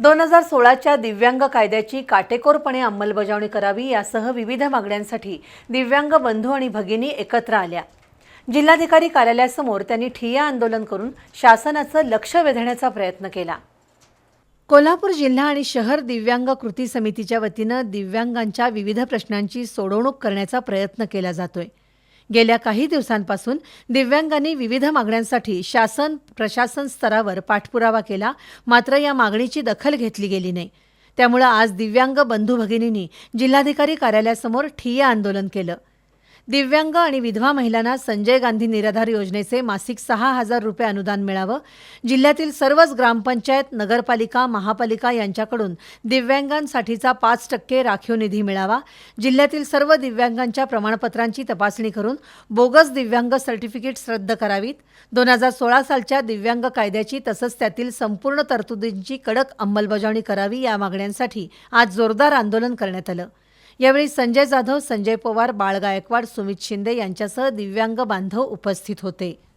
दोन हजार सोळाच्या दिव्यांग कायद्याची काटेकोरपणे अंमलबजावणी करावी यासह विविध मागण्यांसाठी दिव्यांग बंधू आणि भगिनी एकत्र आल्या. जिल्हाधिकारी कार्यालयासमोर त्यांनी ठिय्या आंदोलन करून शासनाचं लक्ष वेधण्याचा प्रयत्न केला. कोल्हापूर जिल्हा आणि शहर दिव्यांग कृती समितीच्या वतीनं दिव्यांगांच्या विविध प्रश्नांची सोडवणूक करण्याचा प्रयत्न केला जातोय. गेल्या काही दिवसांपासून दिव्यांगांनी विविध मागण्यांसाठी शासन प्रशासन स्तरावर पाठपुरावा केला मात्र या मागणीची दखल घेतली गेली नाही. त्यामुळं आज दिव्यांग बंधू भगिनींनी जिल्हाधिकारी कार्यालयासमोर ठिय्या आंदोलन केलं. दिव्यांग आणि विधवा महिलांना संजय गांधी निराधार योजनेचे मासिक सहा हजार रुपये अनुदान मिळावं. जिल्ह्यातील सर्वच ग्रामपंचायत नगरपालिका महापालिका यांच्याकडून दिव्यांगांसाठीचा पाच टक्के राखीव निधी मिळावा. जिल्ह्यातील सर्व दिव्यांगांच्या प्रमाणपत्रांची तपासणी करून बोगस दिव्यांग सर्टिफिकेट्स रद्द करावीत. दोन हजार सोळा सालच्या दिव्यांग कायद्याची तसंच त्यातील संपूर्ण तरतुदींची कडक अंमलबजावणी करावी या मागण्यांसाठी आज जोरदार आंदोलन करण्यात आलं. यावेळी संजय जाधव संजय पवार बाळ गायकवाड सुमित शिंदे यांच्यासह दिव्यांग बांधव उपस्थित होते.